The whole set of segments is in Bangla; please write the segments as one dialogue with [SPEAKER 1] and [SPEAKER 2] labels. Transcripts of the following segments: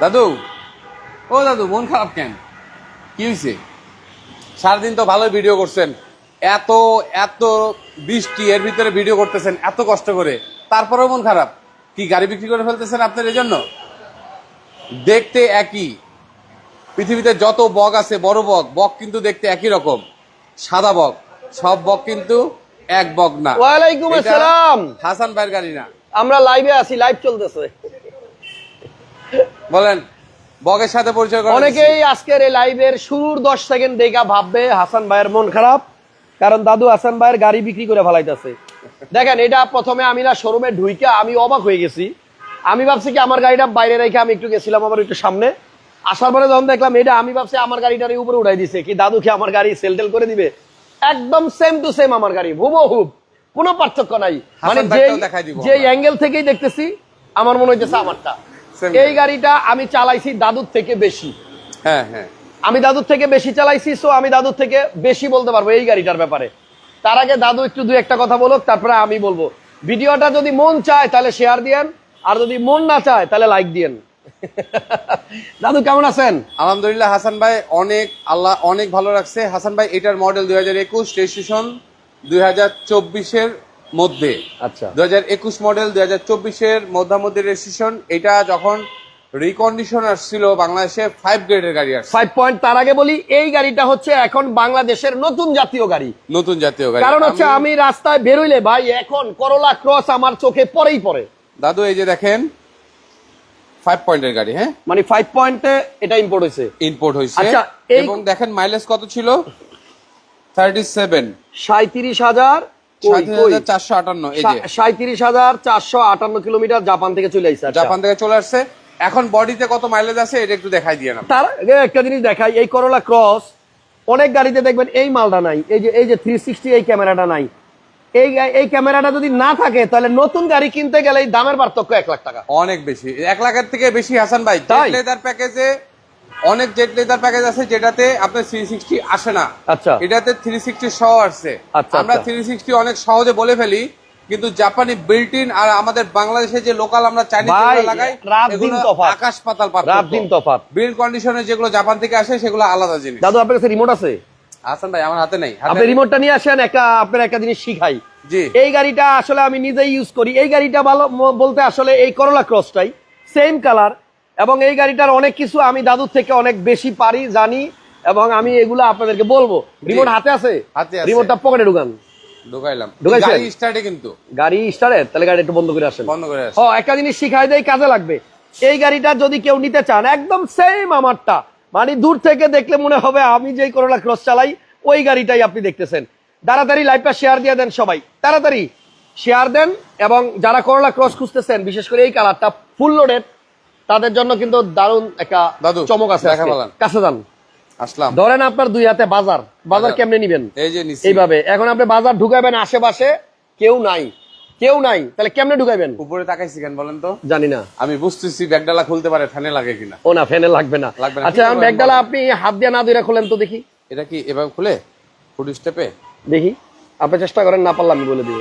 [SPEAKER 1] দাদু ও দাদু মন খারাপ কেন? কি হয়েছে সারাদিন তো ভালোই ভিডিও করছেন। এত এত বৃষ্টি এর ভিতরে ভিডিও করতেছেন এত কষ্ট করে। তারপরেও মন খারাপ। কি গাড়ি বিক্রি করে ফেলতেছেন আপনার এই জন্য দেখতে একই। পৃথিবীতে যত বক আছে বড় বক বক কিন্তু দেখতে একই রকম। সাদা বক সব বক কিন্তু এক বক না।
[SPEAKER 2] ওয়ালাইকুম
[SPEAKER 1] এটা
[SPEAKER 2] আসসালাম।
[SPEAKER 1] হাসান ভাইয়ের গাড়ি না।
[SPEAKER 2] আমরা লাইভে আছি লাইভ চলতেছে।
[SPEAKER 1] বলেন বকের সাথে পরিচয় করেন।
[SPEAKER 2] অনেকেই আজকের এই লাইভের শুরুর দশ সেকেন্ড দেখা ভাববে হাসান ভাইয়ের মন খারাপ কারণ দাদু হাসান ভাইয়ের গাড়ি বিক্রি করে ফেলাইতেছে। দেখেন এটা প্রথমে আমি না শোরুমে ঢুইকে আমি অবাক হয়ে গেছি। আমি ভাবছি কি আমার গাড়িটা বাইরে রেখে আমি একটু গেছিলাম আবার একটু সামনে। আসার পরে যখন দেখলাম এটা আমি ভাবছি আমার গাড়িটার উপরে উঠাই দিছে। কি দাদু কি আমার গাড়ি সেলটেল করে দিবে? একদম সেম টু সেম আমার গাড়ি হুবহুব কোনো পার্থক্য নাই। মানে যে
[SPEAKER 1] আমরা।
[SPEAKER 2] অ্যাঙ্গেল থেকেই দেখতেছি আমার মনে হইতেছে আমারটা। এই গাড়িটা আমি চালাইছি দাদুর থেকে বেশি।
[SPEAKER 1] হ্যাঁ হ্যাঁ।
[SPEAKER 2] আমি দাদুর থেকে বেশি চালাইছি সো আমি দাদুর থেকে বেশি বলতে পারব এই গাড়িটার ব্যাপারে। তার আগে দাদু একটু দু একটা কথা বলুক তারপরে আমি বলব। ভিডিওটা যদি মন চায় তাহলে শেয়ার দিয়েন আর যদি মন না চায় তাহলে লাইক দিয়েন। দাদু কেমন আছেন?
[SPEAKER 1] আলহামদুলিল্লাহ হাসান ভাই অনেক আল্লাহ অনেক ভালো রাখছে। হাসান ভাই এটার মডেল দুই হাজার একুশ রেজিস্ট্রেশন দুই হাজার চব্বিশের মধ্যে।
[SPEAKER 2] আচ্ছা।
[SPEAKER 1] দুই হাজার একুশ মডেল দুই হাজার চব্বিশের মধ্যামধ্যে রেজিস্ট্রেশন এটা যখন রিকন্ডিশন আসছিল বাংলাদেশে ফাইভ গ্রেডের গাড়ি আসছে।
[SPEAKER 2] ফাইভ পয়েন্ট তার আগে বলি এই গাড়িটা হচ্ছে এখন বাংলাদেশের নতুন জাতীয় গাড়ি।
[SPEAKER 1] নতুন জাতীয় গাড়ি।
[SPEAKER 2] কারণ হচ্ছে আমি রাস্তায় বেরোইলে ভাই এখন করলা ক্রস আমার চোখে পরেই পড়ে।
[SPEAKER 1] দাদু এই যে দেখেন ফাইভ পয়েন্টের গাড়ি হ্যাঁ?
[SPEAKER 2] মানে ফাইভ পয়েন্টে এটা ইম্পোর্ট হয়েছে।
[SPEAKER 1] ইম্পোর্ট হয়েছে।
[SPEAKER 2] আচ্ছা,
[SPEAKER 1] এবং দেখেন মাইলেজ কত ছিল? থার্টি সেভেন
[SPEAKER 2] সাঁত্রিশ হাজার
[SPEAKER 1] চারশো আটান্ন এই যে।
[SPEAKER 2] সাঁত্রিশ হাজার চারশো আটান্ন কিলোমিটার জাপান থেকে চলে আসছে।
[SPEAKER 1] জাপান থেকে চলে আসছে। এখন বডিতে কত মাইলেজ আছে এটা একটু দেখাই দিয়ে না
[SPEAKER 2] তার একটা জিনিস দেখাই এই করলা ক্রস অনেক গাড়িতে দেখবেন এই মালটা নাই এই যে এই যে থ্রি সিক্সটি এই ক্যামেরাটা নাই। এই এই ক্যামেরাটা যদি না থাকে তাহলে নতুন গাড়ি কিনতে গেলে দামের পার্থক্য এক লাখ টাকা।
[SPEAKER 1] অনেক বেশি এক লাখের থেকে বেশি হাসান ভাই লেদার প্যাকেজে অনেক জেট লেদার প্যাকেজ আছে যেটাতে আপনার থ্রি সিক্সটি আসে না।
[SPEAKER 2] আচ্ছা।
[SPEAKER 1] এটাতে থ্রি সিক্সটি সহ আসছে।
[SPEAKER 2] আচ্ছা,
[SPEAKER 1] আমরা
[SPEAKER 2] আচ্ছা।
[SPEAKER 1] থ্রি সিক্সটি অনেক সহজে বলে ফেলি কিন্তু জাপানি বিল্ট ইন আর আমাদের বাংলাদেশে যে লোকাল আমরা চাইনিজ লাগাই। আকাশ পাতাল
[SPEAKER 2] রাত দিন
[SPEAKER 1] বিল্ড কন্ডিশনে যেগুলো জাপান থেকে আসে সেগুলো আলাদা জিনিস।
[SPEAKER 2] দাদু আপনার কাছে রিমোট আছে?
[SPEAKER 1] হাসান ভাই আমার হাতে নেই।
[SPEAKER 2] আপনি রিমোটটা নিয়ে আসেন একটা আপনার একটা জিনিস শিখাই।
[SPEAKER 1] জি।
[SPEAKER 2] এই গাড়িটা আসলে আমি নিজেই ইউজ করি। এই গাড়িটা ভালো বলতে আসলে এই করলা ক্রসটাই সেম কালার এবং এই গাড়িটার অনেক কিছু আমি দাদুর থেকে অনেক বেশি পারি জানি এবং আমি এগুলো আপনাদেরকে বলব। রিমোট হাতে আছে? রিমোটটা পকেটে ঢুকান।
[SPEAKER 1] ঢুকাইলাম? গাড়ি স্টার্টে কিন্তু।
[SPEAKER 2] গাড়ি তাহলে গাড়ি একটু বন্ধ করে আসেন।
[SPEAKER 1] বন্ধ করে আসে
[SPEAKER 2] ও একটা জিনিস শিখাই দেয় কাজে লাগবে। এই গাড়িটা যদি কেউ নিতে চান একদম সেম আমারটা। মানে দূর থেকে দেখলে মনে হবে আমি যেই করোলা ক্রস চালাই ওই গাড়িটাই আপনি দেখতেছেন। তাড়াতাড়ি লাইভটা শেয়ার দিয়ে দেন সবাই। তাড়াতাড়ি শেয়ার দেন এবং যারা করোলা ক্রস খুঁজতেছেন বিশেষ করে এই কালারটা ফুল লোডেড তাদের জন্য কিন্তু দারুণ একটা
[SPEAKER 1] দাদু,
[SPEAKER 2] চমক আছে। কাছে যান।
[SPEAKER 1] আসলাম।
[SPEAKER 2] ধরেন আপনার দুই হাতে বাজার। বাজার। কেমনে নিবেন?
[SPEAKER 1] এই যে নিচে
[SPEAKER 2] এইভাবে। এখন আপনি বাজার ঢুকাবেন আশেপাশে কেউ নাই। কেউ নাই। তাহলে কেমনে ঢুকাবেন
[SPEAKER 1] উপরে তাকাইছি কেন বলেন তো?
[SPEAKER 2] জানি না।
[SPEAKER 1] আমি বুঝতেছি ব্যাগডালা খুলতে পারে ফ্যানে লাগে কিনা।
[SPEAKER 2] ও না ফ্যানে লাগবে না। আচ্ছা ব্যাগডালা আপনি হাত দিয়ে না ধরে খোলেন তো দেখি।
[SPEAKER 1] এটা কি এভাবে খুলে? ফুড স্টেপে?
[SPEAKER 2] দেখি। আপনি চেষ্টা করেন না পারলাম আমি বলে দিব।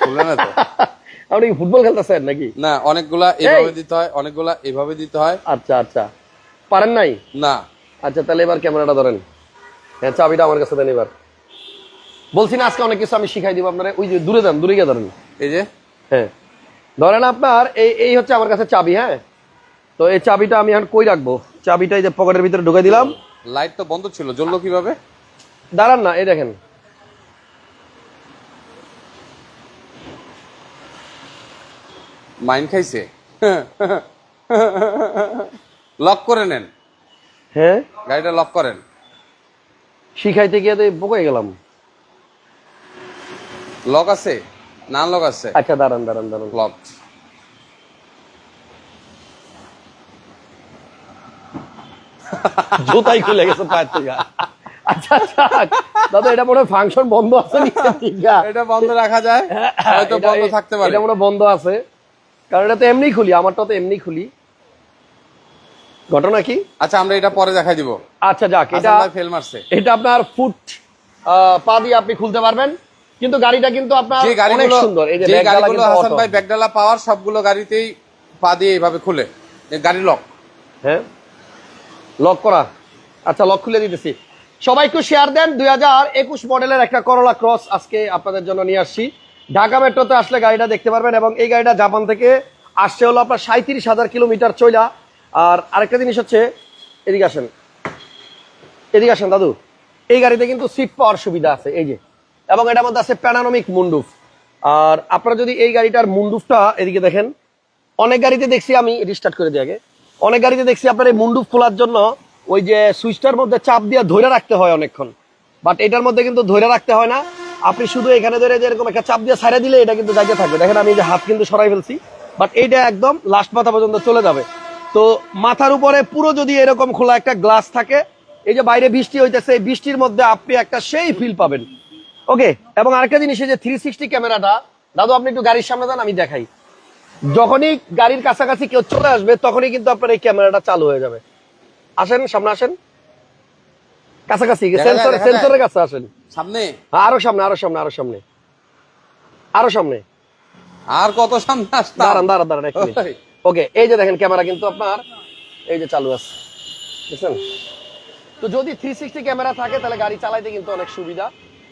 [SPEAKER 1] খুলে না তো?
[SPEAKER 2] আপনি ফুটবল খেলতেছেন নাকি?
[SPEAKER 1] না অনেকগুলা এইভাবে দিতে হয় অনেকগুলা এইভাবে দিতে হয়।
[SPEAKER 2] আচ্ছা আচ্ছা। পারেন নাই?
[SPEAKER 1] না।
[SPEAKER 2] আচ্ছা তাহলে এবার ক্যামেরাটা ধরেন। হ্যাঁ চাবিটা আমার কাছে দেন এবার। বলছি না আজকে অনেক কিছু আমি শিখাই দিব আপনারা। ওই যে দূরে যান দূরে গিয়ে ধরেন।
[SPEAKER 1] এই যে?
[SPEAKER 2] হ্যাঁ। ধরেন আপনার এই এই হচ্ছে আমার কাছে চাবি হ্যাঁ? তো এই চাবিটা আমি এখন কই রাখব? চাবিটা এই যে পকেটের ভিতরে ঢুকে দিলাম।
[SPEAKER 1] লাইট তো বন্ধ ছিল জ্বললো কীভাবে?
[SPEAKER 2] দাঁড়ান না এই দেখেন।
[SPEAKER 1] মাইন খাইছে। লক করে নেন।
[SPEAKER 2] হ্যাঁ
[SPEAKER 1] গাড়িটা লক করেন।
[SPEAKER 2] শিখাইতে গিয়ে তো বোকাই গেলাম।
[SPEAKER 1] লক আছে? না লক আছে?
[SPEAKER 2] আচ্ছা দাঁড়ান দাঁড়ান দাঁড়ান।
[SPEAKER 1] লক।
[SPEAKER 2] জুতাই খুলে গেছে পায়ের থেকে আচ্ছা আচ্ছা দাদা এটা মনে ফাংশন বন্ধ আছে
[SPEAKER 1] এটা বন্ধ রাখা যায়। হয়তো বন্ধ থাকতে পারে।
[SPEAKER 2] এটা মনে বন্ধ আছে। কারণ এটা তো এমনি খুলি আমারটা তো এমনি খুলি। ঘটনা কি?
[SPEAKER 1] আচ্ছা আমরা এটা পরে দেখাই দিব।
[SPEAKER 2] আচ্ছা যাক এটা
[SPEAKER 1] ফেল মারছে।
[SPEAKER 2] এটা আপনার ফুট পা দিয়ে আপনি খুলতে পারবেন। কিন্তু গাড়িটা কিন্তু আপনার অনেক সুন্দর এই যে
[SPEAKER 1] গাড়িগুলো হাসান ভাই ব্যাগডালা পাওয়ার সবগুলো গাড়িতেই পা দিয়ে এইভাবে খুলে। গাড়ি লক
[SPEAKER 2] হ্যাঁ। লক করা। আচ্ছা লক খুলে দিতেছি। সবাই একটু শেয়ার দেন দুই হাজার একুশ মডেলের একটা করলা ক্রস আজকে আপনাদের জন্য নিয়ে আসছি। ঢাকা মেট্রোতে আসলে গাড়িটা দেখতে পারবেন এবং এই গাড়িটা জাপান থেকে আসছে হলো আপনার সাঁত্রিশ হাজার কিলোমিটার চইলা। আর আরেকটা জিনিস হচ্ছে, এদিকে আসেন। এদিকে আসেন দাদু। এই গাড়িতে কিন্তু সিট পাওয়ার সুবিধা আছে, এই যে। এবং এটার মধ্যে আছে প্যানানমিক মুন্ডুফ আর আপনারা যদি এই গাড়িটার মুন্ডুফটা এদিকে দেখেন, অনেক গাড়িতে দেখছি আমি রিস্টার্ট করে দিই আগে। অনেক গাড়িতে দেখছি আপনার এই মুন্ডুফ খোলার জন্য ওই যে সুইচটার মধ্যে চাপ দিয়ে ধরে রাখতে হয় অনেকক্ষণ। বাট এটার মধ্যে কিন্তু ধরে রাখতে হয় না। আপনি শুধু এখানে ধরে যে এরকম একটা চাপ দিয়ে ছাড়া দিলে এটা কিন্তু জায়গায় থাকবে। দেখেন আমি এই যে হাত কিন্তু সরাই ফেলছি বাট এইটা একদম লাস্ট মাথা পর্যন্ত চলে যাবে। তো মাথার উপরে পুরো যদি এরকম খোলা একটা গ্লাস থাকে, এই যে বাইরে বৃষ্টি হইতেছে, এই বৃষ্টির মধ্যে আপনি একটা সেই ফিল পাবেন। ওকে এবং আরেকটা জিনিস, এই যে থ্রি সিক্সটি ক্যামেরাটা, দাদু, আপনি একটু গাড়ির সামনে যান, আমি দেখাই। যখনই গাড়ির কাছাকাছি কেউ চলে আসবে, তখনই কিন্তু আপনার এই ক্যামেরাটা চালু হয়ে যাবে। আসেন, সামনে আসেন। কাছাকাছি সেন্সর সেন্সরের কাছে আসেন।
[SPEAKER 1] সামনে?
[SPEAKER 2] হ্যাঁ, আরও সামনে আরও সামনে আরও সামনে। আরও সামনে।
[SPEAKER 1] আর কত সামনে
[SPEAKER 2] দাঁড়ান দাঁড়ান দাঁড়ান এক মিনিট। ওকে এই যে দেখেন ক্যামেরা কিন্তু আপনার এই যে চালু আছে। বুঝছেন? তো যদি থ্রি সিক্সটি ক্যামেরা থাকে তাহলে গাড়ি চালাইতে কিন্তু অনেক সুবিধা।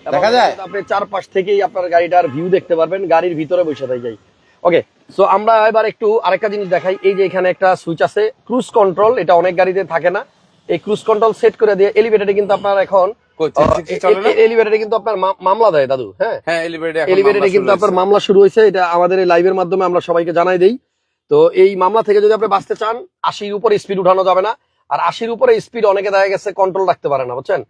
[SPEAKER 1] দেখা যায়?
[SPEAKER 2] আপনি চারপাশ থেকেই আপনার গাড়িটার ভিউ দেখতে পারবেন গাড়ির ভিতরে বসে থাই যাই। ওকে সো আমরা এবার একটু আরেকটা জিনিস দেখাই। এই যে এখানে একটা সুইচ আছে ক্রুজ কন্ট্রোল এটা অনেক গাড়িতে থাকে না। এই ক্রুজ কন্ট্রোল সেট করে দিয়ে এলিভেটরে কিন্তু আপনার এখন
[SPEAKER 1] কই, 360 চলে না?
[SPEAKER 2] এলিভেটরে কিন্তু আপনার মামলা দেয় দাদু হ্যাঁ?
[SPEAKER 1] হ্যাঁ
[SPEAKER 2] কিন্তু আপনার মামলা শুরু হয়েছে এটা আমাদের এই লাইভের মাধ্যমে আমরা সবাইকে জানাই দেই। তো এই মামলা থেকে যদি আপনি বাঁচতে চান আশির উপরে স্পিড উঠানো যাবে না। আর আশির উপরে স্পিড অনেকে দেখা গেছে কন্ট্রোল রাখতে পারে না বুঝছেন?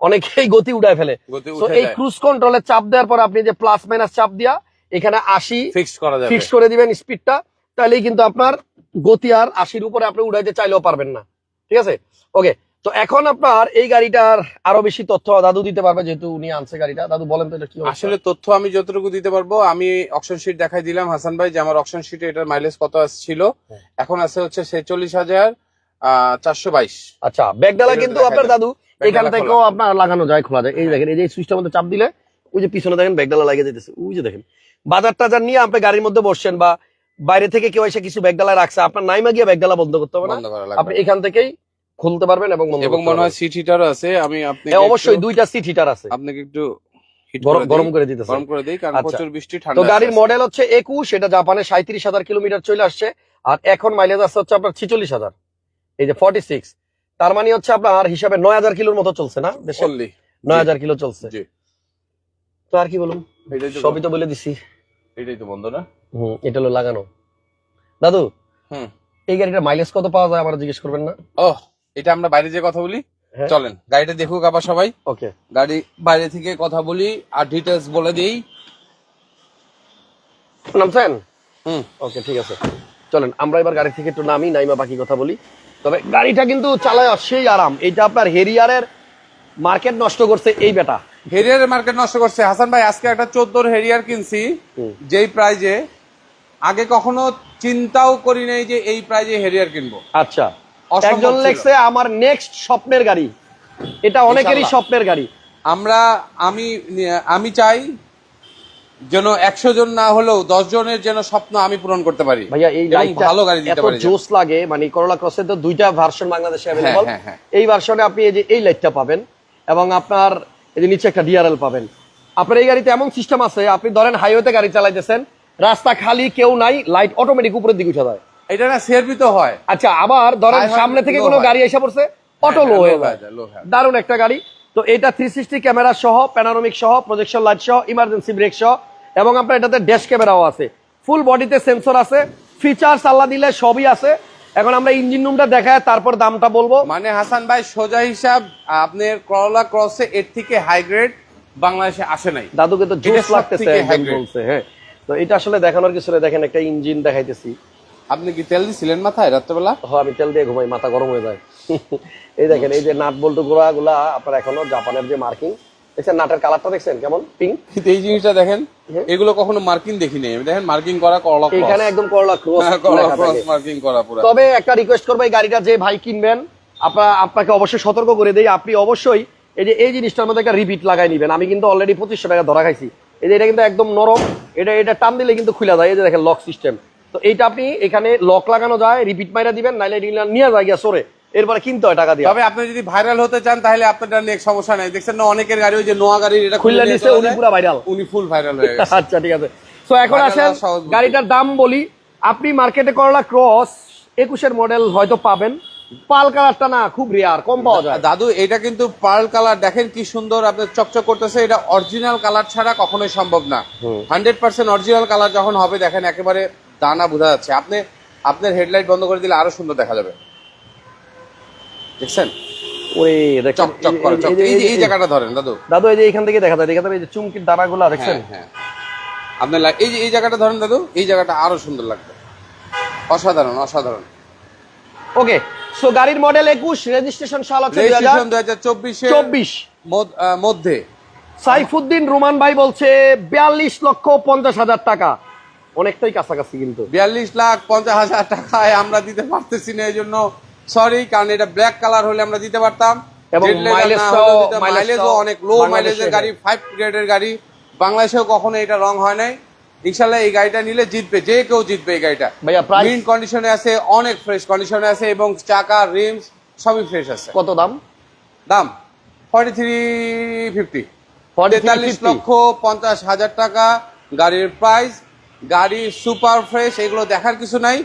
[SPEAKER 2] অনেকেই গতি উঠায় ফেলে। তো এই ক্রুজ কন্ট্রোলে চাপ দেওয়ার পর আপনি যে প্লাস মাইনাস চাপ দিয়া এখানে আশি
[SPEAKER 1] ফিক্স করা যাবে।
[SPEAKER 2] ফিক্স করে দিবেন স্পিডটা তাহলেই কিন্তু আপনার গতি আর আশির উপরে আপনি উড়াইতে চাইলেও পারবেন না। ঠিক আছে? ওকে তো এখন আপনার এই গাড়িটার আরও বেশি তথ্য দাদু দিতে পারবে যেহেতু উনি আনছে গাড়িটা। দাদু বলেন তো এটা কি
[SPEAKER 1] আসলে তথ্য আমি যতটুকু দিতে পারব আমি অকশন শিট দেখাই দিলাম হাসান ভাই যে আমার অকশন শিটে এটার মাইলেজ কত ছিল
[SPEAKER 2] হ্যাঁ।
[SPEAKER 1] এখন আছে হচ্ছে ছেচল্লিশ হাজার চারশো বাইশ।
[SPEAKER 2] আচ্ছা ব্যাগডালা কিন্তু আপনার দাদু এখান থেকেও আপনার লাগানো যায় খোলা। যায় এই দেখেন এই যে সুইচটার মধ্যে চাপ দিলে ওই যে পিছনে দেখেন ব্যাগডালা লাগিয়ে যেতেছে ওই যে দেখেন বাজার টাজার নিয়ে আপনি গাড়ির মধ্যে বসছেন বা বাইরে থেকে কেউ এসে কিছু ব্যাগডালা রাখছে আপনার নাইমা গিয়ে ব্যাগডালা বন্ধ করতে হবে না। আপনি এখান থেকেই খুলতে পারবেন এবং
[SPEAKER 1] এবং মনে হয়। সিট হিটারও আছে। আমি আপনি
[SPEAKER 2] অবশ্যই দুইটা সিট হিটার আছে।
[SPEAKER 1] আপনাকে একটু
[SPEAKER 2] গরম
[SPEAKER 1] করে
[SPEAKER 2] গরম
[SPEAKER 1] দিই। কারণ
[SPEAKER 2] আচ্ছা।
[SPEAKER 1] প্রচুর বৃষ্টি
[SPEAKER 2] তো গাড়ির মডেল হচ্ছে একুশ এটা জাপানে সাঁত্রিশ হাজার কিলোমিটার চলে আসছে। আর এখন মাইলেজ হচ্ছে আপনার এই যে তার মানে হচ্ছে আপনার হিসাবে নয় হাজার কিলোর মতো চলছে না দেশে। নয় হাজার কিলো চলছে।
[SPEAKER 1] জি।
[SPEAKER 2] তো আর কি বলুন? সবই তো বলে দিছি।
[SPEAKER 1] এটাই তো বন্ধ না?
[SPEAKER 2] হুম এটা হলো লাগানো। দাদু
[SPEAKER 1] হুম।
[SPEAKER 2] এই গাড়িটার মাইলেজ কত পাওয়া যায় আমার জিজ্ঞেস করবেন না?
[SPEAKER 1] ও এটা আমরা বাইরে যে কথা বলি।
[SPEAKER 2] হ্যাঁ।
[SPEAKER 1] চলেন গাড়িটা দেখুক আবার সবাই।
[SPEAKER 2] ওকে।
[SPEAKER 1] গাড়ি বাইরে থেকে কথা বলি আর ডিটেলস বলে দিই।
[SPEAKER 2] নামছেন
[SPEAKER 1] হুম।
[SPEAKER 2] ওকে ঠিক আছে। চলেন আমরা এবার গাড়ি থেকে একটু নামি নাইমা বাকি কথা বলি। তবে গাড়িটা কিন্তু চালায় সেই আরাম। এটা আপনার হেরিয়ারের মার্কেট নষ্ট করছে এই বেটা।
[SPEAKER 1] হেরিয়ারের মার্কেট নষ্ট করছে। হাসান ভাই আজকে একটা চোদ্দোর হেরিয়ার কিনছি। যেই প্রাইজে আগে কখনো চিন্তাও করি নাই যে এই প্রাইজে হেরিয়ার কিনবো।
[SPEAKER 2] আচ্ছা। একজন। লেখছে আমার নেক্সট স্বপ্নের গাড়ি। এটা অনেকেরই স্বপ্নের গাড়ি।
[SPEAKER 1] আমরা আমি আমি চাই যেন একশো জন না হলেও দশ জনের যেন স্বপ্ন আমি পূরণ করতে পারি।
[SPEAKER 2] ভাইয়া এই
[SPEAKER 1] ভালো গাড়ি দিতে পারি
[SPEAKER 2] জোস লাগে মানে করোলা ক্রসের তো দুইটা ভার্সন বাংলাদেশে অ্যাভেলেবল
[SPEAKER 1] হ্যাঁ, হ্যাঁ।
[SPEAKER 2] এই ভার্সনে আপনি এই যে এই লাইটটা পাবেন এবং আপনার এই যে নিচে একটা ডিআরএল পাবেন। আপনার এই গাড়িতে এমন সিস্টেম আছে আপনি ধরেন হাইওয়েতে গাড়ি চালাইতেছেন রাস্তা খালি কেউ নাই লাইট অটোমেটিক উপরের দিকে উঠে যায়।
[SPEAKER 1] এটা না সিআরপি তো হয়।
[SPEAKER 2] আচ্ছা আবার ধরেন সামনে থেকে কোনো গাড়ি এসে পড়ছে অটো
[SPEAKER 1] হ্যাঁ,
[SPEAKER 2] লো হয়ে যায়।
[SPEAKER 1] low হয়ে। যায়।
[SPEAKER 2] দারুণ একটা গাড়ি। তো এটা থ্রি সিক্সটি ক্যামেরা সহ প্যানারোমিক সহ প্রজেকশন লাইট সহ ইমার্জেন্সি ব্রেক সহ এবং আপনার এটাতে ড্যাশ ক্যামেরাও আছে। ফুল বডিতে সেন্সর আছে ফিচার্স আল্লাহ দিলে সবই আছে। এখন আমরা ইঞ্জিন রুমটা দেখায় তারপর দামটা বলব।
[SPEAKER 1] মানে হাসান ভাই সোজা হিসাব আপনার করলা ক্রসে এর থেকে হাই গ্রেড বাংলাদেশে আসে নাই।
[SPEAKER 2] দাদুকে তো জোস লাগতেছে। বলছে হ্যাঁ। তো এটা আসলে দেখানোর কিছু না, দেখেন একটা ইঞ্জিন দেখাইতেছি।
[SPEAKER 1] আপনি কি তেল দিছিলেন মাথায় রাত্রেবেলা?
[SPEAKER 2] হ আমি তেল দিয়ে ঘুমাই মাথা গরম হয়ে যায়। এই দেখেন এই যে নাট বল্টু গুলা গুলা আপনার এখনও জাপানের যে মার্কিং দেখছেন নাটের কালারটা দেখছেন কেমন? পিঙ্ক
[SPEAKER 1] এই জিনিসটা দেখেন
[SPEAKER 2] হ্যাঁ।
[SPEAKER 1] এগুলো কখনো মার্কিং দেখি নাই। দেখেন মার্কিং করা করলা
[SPEAKER 2] এখানে একদম করলা ক্রস
[SPEAKER 1] করলা ক্রস মার্কিং করা পুরো।
[SPEAKER 2] তবে একটা রিকোয়েস্ট করব এই গাড়িটা যে ভাই কিনবেন আপনার আপনাকে অবশ্যই সতর্ক করে দেই। আপনি অবশ্যই এই যে এই জিনিসটার মধ্যে একটা রিপিট লাগাই নিবেন। আমি কিন্তু অলরেডি পঁচিশশো টাকা ধরা খাইছি। এই যে এটা কিন্তু একদম নরম। এটা এটা টান দিলে কিন্তু খুলে যায়। এই যে দেখেন লক সিস্টেম তো এইটা আপনি এখানে লক লাগানো যায় রিপিট মাইরা দিবেন নাইলে নিয়ে যায় গিয়া সরে এরপরে কিনতে হয় টাকা দিয়ে।
[SPEAKER 1] তবে আপনি যদি ভাইরাল হতে চান তাহলে আপনার নেক্সট সমস্যা নাই। দেখছেন না অনেকের গাড়ি ওই যে নোয়া গাড়ি এটা
[SPEAKER 2] খুললে
[SPEAKER 1] নিয়ে
[SPEAKER 2] নিছে উনি। পুরা ভাইরাল
[SPEAKER 1] উনি ফুল ভাইরাল হয়ে গেছে।
[SPEAKER 2] আচ্ছা ঠিক আছে। তো এখন আসেন। গাড়িটার দাম বলি। আপনি মার্কেটে করলা ক্রস একুশের মডেল হয়তো পাবেন। পাল কালারটা না খুব রেয়ার কম পাওয়া যায়।
[SPEAKER 1] দাদু এটা কিন্তু পার্ল কালার দেখেন কি সুন্দর আপনার চকচক করতেছে। এটা অরিজিনাল কালার ছাড়া কখনোই সম্ভব না। হান্ড্রেড পার্সেন্ট অরিজিনাল কালার যখন হবে দেখেন একেবারে দানা বোঝা যাচ্ছে। আপনি আপনার হেডলাইট বন্ধ করে দিলে আরও সুন্দর দেখা যাবে। দেখছেন?
[SPEAKER 2] ওরে দেখেন,
[SPEAKER 1] চকচক করে চক
[SPEAKER 2] এই-
[SPEAKER 1] এই যে
[SPEAKER 2] এই-
[SPEAKER 1] এই জায়গাটা ধরেন দাদু।
[SPEAKER 2] দাদু এই যে এখান থেকে দেখা যায় দেখা যাবে এই যে চুমকির দানাগুলো দেখছেন?
[SPEAKER 1] হ্যাঁ। আপনার এই যে এই জায়গাটা ধরেন দাদু এই জায়গাটা আরও সুন্দর লাগবে। অসাধারণ অসাধারণ।
[SPEAKER 2] ওকে সো গাড়ির মডেল একুশ রেজিস্ট্রেশন সাল হচ্ছে
[SPEAKER 1] মধ্যে।
[SPEAKER 2] সাইফুদ্দিন রুমান ভাই বলছে বিয়াল্লিশ লক্ষ পঞ্চাশ হাজার টাকা। অনেকটাই কাছাকাছি কিন্তু।
[SPEAKER 1] বিয়াল্লিশ লাখ পঞ্চাশ হাজার টাকায় আমরা দিতে পারতেছি না এই জন্য সরি কারণ এটা ব্ল্যাক কালার হলে আমরা দিতে পারতাম।
[SPEAKER 2] এবং
[SPEAKER 1] অনেক লো মাইলেজের গাড়ি ফাইভ গ্রেডের গাড়ি। বাংলাদেশেও কখনো এটা রং হয় নাই। ইনশাল্লাহ এই গাড়িটা নিলে জিতবে যে কেউ জিতবে এই গাড়িটা? মিন কন্ডিশনে আছে অনেক ফ্রেশ কন্ডিশনে আছে এবং চাকা রিমস সবই ফ্রেশ আছে।
[SPEAKER 2] কত দাম?
[SPEAKER 1] দাম? ফর্টি থ্রি ফিফটি
[SPEAKER 2] 43.50
[SPEAKER 1] তেতাল্লিশ লক্ষ পঞ্চাশ হাজার টাকা গাড়ির প্রাইস গাড়ি সুপার ফ্রেশ এগুলো দেখার কিছু নাই।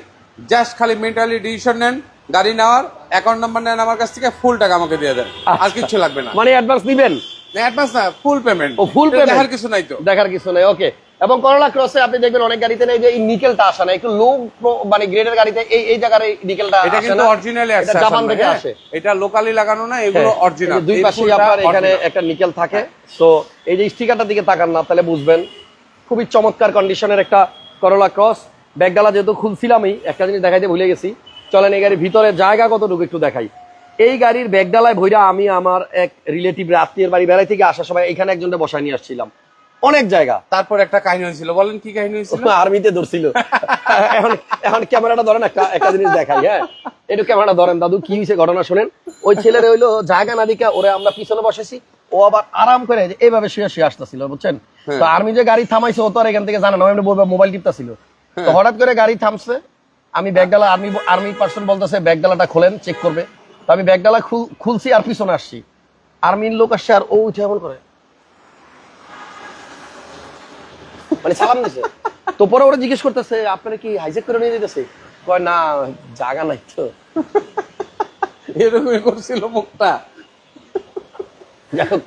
[SPEAKER 1] জাস্ট খালি মেন্টালি ডিসিশন নেন গাড়ি নেওয়ার অ্যাকাউন্ট নাম্বার নেন আমার কাছ থেকে ফুল টাকা আমাকে দিয়ে দেন। আর কিছু লাগবে না।
[SPEAKER 2] মানে অ্যাডভান্স দিবেন?
[SPEAKER 1] অ্যাডভান্স না ফুল পেমেন্ট
[SPEAKER 2] ও ফুল পেমেন্ট
[SPEAKER 1] দেখার কিছু নাই তো।
[SPEAKER 2] দেখার কিছু নাই ওকে এবং করলা ক্রসে আপনি দেখবেন অনেক গাড়িতে নেই যে এই নিকেলটা আসে না একটু লো মানে গ্রেডের গাড়িতে এই এই জায়গার এই নিকেলটা
[SPEAKER 1] এটা
[SPEAKER 2] আসে
[SPEAKER 1] কিন্তু। অরিজিনালি
[SPEAKER 2] এটা জাপান থেকে আসে।
[SPEAKER 1] এটা লোকালি লাগানো না এগুলো
[SPEAKER 2] হ্যাঁ,
[SPEAKER 1] অরিজিনাল
[SPEAKER 2] দুই পাশেই আপনার এখানে একটা নিকেল থাকে সো এই যে স্টিকারটার দিকে তাকান না তাহলে বুঝবেন খুবই চমৎকার কন্ডিশনের একটা করলা ক্রস ব্যাগডালা যেহেতু খুলছিলামই, একটা জিনিস দেখাইতে ভুলে গেছি। চলেন এই গাড়ির ভিতরে জায়গা কতটুকু একটু দেখাই। এই গাড়ির ব্যাগডালায় ভইরা আমি আমার এক রিলেটিভ আত্মীয়ের বাড়ি বেড়াই থেকে আসার সময় এখানে একজনকে বসায় নিয়ে আসছিলাম। অনেক জায়গা।
[SPEAKER 1] তারপর একটা কাহিনী হয়েছিল। বলেন কি কাহিনী হয়েছিল?
[SPEAKER 2] আর্মিতে ধরছিল। এখন এখন ক্যামেরাটা ধরেন একটা একটা জিনিস দেখাই হ্যাঁ? একটু ক্যামেরাটা ধরেন দাদু কি হয়েছে ঘটনা শোনেন? ওই ছেলের হইল জায়গা না দিকে ওরে আমরা পিছনে বসেছি ও আবার আরাম করে এইভাবে শুয়ে শুয়ে আসতেছিল বুঝছেন? তো আর্মি যে গাড়ি থামাইছে ও তো আর এখান থেকে জানে না এমনি বলবে মোবাইল টিপতেছিল। তো হঠাৎ করে গাড়ি থামছে আমি ব্যাগডালা আর্মি আর্মি পার্সন বলতেছে ব্যাগডালাটা খোলেন চেক করবে। তো আমি ব্যাগডালা খুলছি আর পিছনে আসছি। আর্মির লোক আসছে আর ও উঠে এমন করে মানে সালাম দিছে। তো পরে ওরা জিজ্ঞেস করতেছে আপনারা কি হাইজেক করে নিয়ে যেতেছে? কয় না জায়গা নাই তো।
[SPEAKER 1] এরকমই করছিল মুখটা।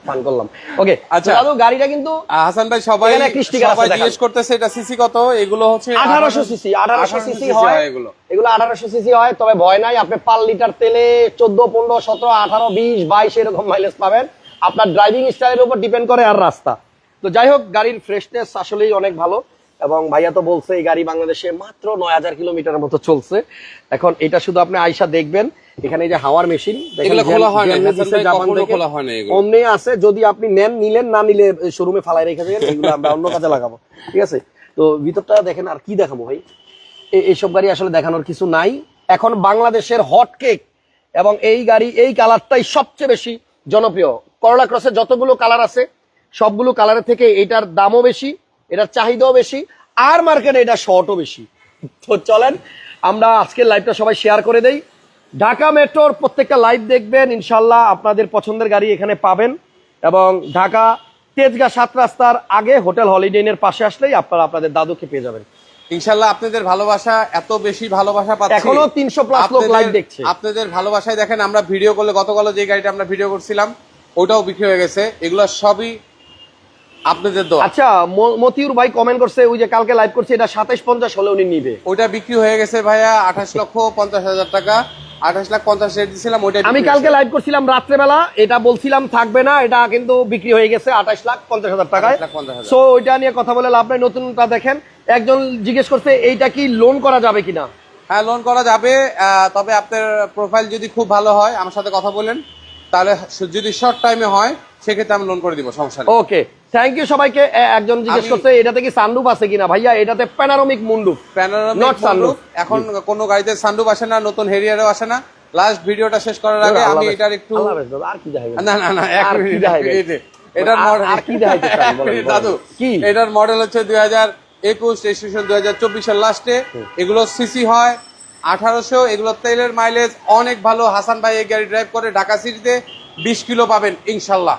[SPEAKER 2] পান করলাম। ওকে
[SPEAKER 1] আচ্ছা।
[SPEAKER 2] দাদু গাড়িটা কিন্তু
[SPEAKER 1] হাসান ভাই সবাই
[SPEAKER 2] এখানে একটি sticker আছে
[SPEAKER 1] সবাই জিজ্ঞেস করতেছে এটা সিসি কত? এগুলো হচ্ছে
[SPEAKER 2] আঠারোশো সিসি আঠারোশো
[SPEAKER 1] 1800
[SPEAKER 2] সিসি হয়।
[SPEAKER 1] এগুলো।
[SPEAKER 2] এগুলো সিসি হয় তবে ভয় নাই আপনি পার লিটার তেলে চোদ্দ পনেরো সতেরো আঠারো বিশ বাইশ এরকম মাইলেজ পাবেন। আপনার ড্রাইভিং স্টাইলের উপর ডিপেন্ড করে আর রাস্তা। তো যাই হোক গাড়ির ফ্রেশনেস আসলেই অনেক ভালো এবং ভাইয়া তো বলছে এই গাড়ি বাংলাদেশে মাত্র নয় হাজার কিলোমিটারের মতো চলছে। এখন এটা শুধু আপনি আইসা দেখবেন এখানে যে হাওয়ার মেশিন। অমনি আছে যদি আপনি নেন নিলেন না নিলে শোরুমে ফালাই রেখে দেবেন এগুলো আমরা অন্য কাজে লাগাবো। ঠিক আছে? তো ভিতরটা দেখেন আর কি দেখাবো ভাই? এইসব গাড়ি আসলে দেখানোর কিছু নাই। এখন বাংলাদেশের হট কেক এবং এই গাড়ি এই কালারটাই সবচেয়ে বেশি জনপ্রিয়। করলা ক্রসের যতগুলো কালার আছে সবগুলো কালারের থেকে এটার দামও বেশি এটার চাহিদাও বেশি আর মার্কেটে এটা শর্টও বেশি। তো চলেন আমরা আজকের লাইভটা সবাই শেয়ার করে দেই। ঢাকা মেট্রোর প্রত্যেকটা লাইভ দেখবেন ইনশাল্লাহ আপনাদের পছন্দের গাড়ি এখানে পাবেন। এবং ঢাকা তেজগা সাত রাস্তার আগে হোটেল হলিডে ইনের পাশে আসলেই আপনারা আপনাদের দাদুকে পেয়ে যাবেন।
[SPEAKER 1] ইনশাল্লাহ আপনাদের ভালোবাসা এত বেশি ভালোবাসা পাচ্ছি।
[SPEAKER 2] এখনও 300 প্লাস লোক live দেখছে।
[SPEAKER 1] আপনাদের ভালোবাসায় দেখেন আমরা ভিডিও করলে গতকাল যে গাড়িটা আমরা ভিডিও করছিলাম ওটাও বিক্রি হয়ে গেছে। এগুলো সবই আপনাদের দোয়া
[SPEAKER 2] আচ্ছা মতিউর ভাই কমেন্ট করছে ওই যে কালকে লাইভ করছে এটা সাতাইশ পঞ্চাশ হলে উনি নিবে।
[SPEAKER 1] ওইটা বিক্রি হয়ে গেছে ভাইয়া আঠাশ লক্ষ পঞ্চাশ হাজার টাকা। আঠাশ লাখ রেট দিছিলাম
[SPEAKER 2] আমি কালকে লাইভ করছিলাম রাত্রেবেলা এটা বলছিলাম থাকবে না এটা কিন্তু বিক্রি হয়ে গেছে আঠাশ লাখ পঞ্চাশ হাজার টাকায়।
[SPEAKER 1] 28 লাখ 50,000
[SPEAKER 2] সো ওইটা নিয়ে কথা বলে লাভ নাই নতুনটা দেখেন। একজন জিজ্ঞেস করছে এইটা কি লোন করা যাবে কিনা?
[SPEAKER 1] হ্যাঁ লোন করা যাবে আহ, তবে আপনার প্রোফাইল যদি খুব ভালো হয় আমার সাথে কথা বলেন তাহলে যদি শর্ট টাইমে হয় সেক্ষেত্রে আমি লোন করে দিব সমস্যা নেই।
[SPEAKER 2] ওকে থ্যাংক ইউ সবাইকে। একজন জিজ্ঞেস করছে এটাতে কি সানরুফ আছে কিনা? ভাইয়া এটাতে প্যানারোমিক মুন্ডুফ
[SPEAKER 1] প্যানোরামিক
[SPEAKER 2] sunroof.
[SPEAKER 1] এখন কোনো গাড়িতে সানরুফ আসে না নতুন হেরিয়ারও আসে না। লাস্ট ভিডিওটা শেষ করার আগে আমি এটার একটু
[SPEAKER 2] আর কি দেখাইবেন?
[SPEAKER 1] না না না এক মিনিট। এটার মডেল
[SPEAKER 2] আর কি দেখাইতে।
[SPEAKER 1] দাদু
[SPEAKER 2] কি?
[SPEAKER 1] এটার মডেল হচ্ছে দুই হাজার একুশ রেজিস্ট্রেশন দুই হাজার চব্বিশের লাস্টে এগুলো সিসি হয় আঠারোশো এগুলো তেলের মাইলেজ অনেক ভালো। হাসান ভাই এই গাড়ি ড্রাইভ করে ঢাকা সিটিতে বিশ কিলো পাবেন ইনশাল্লাহ।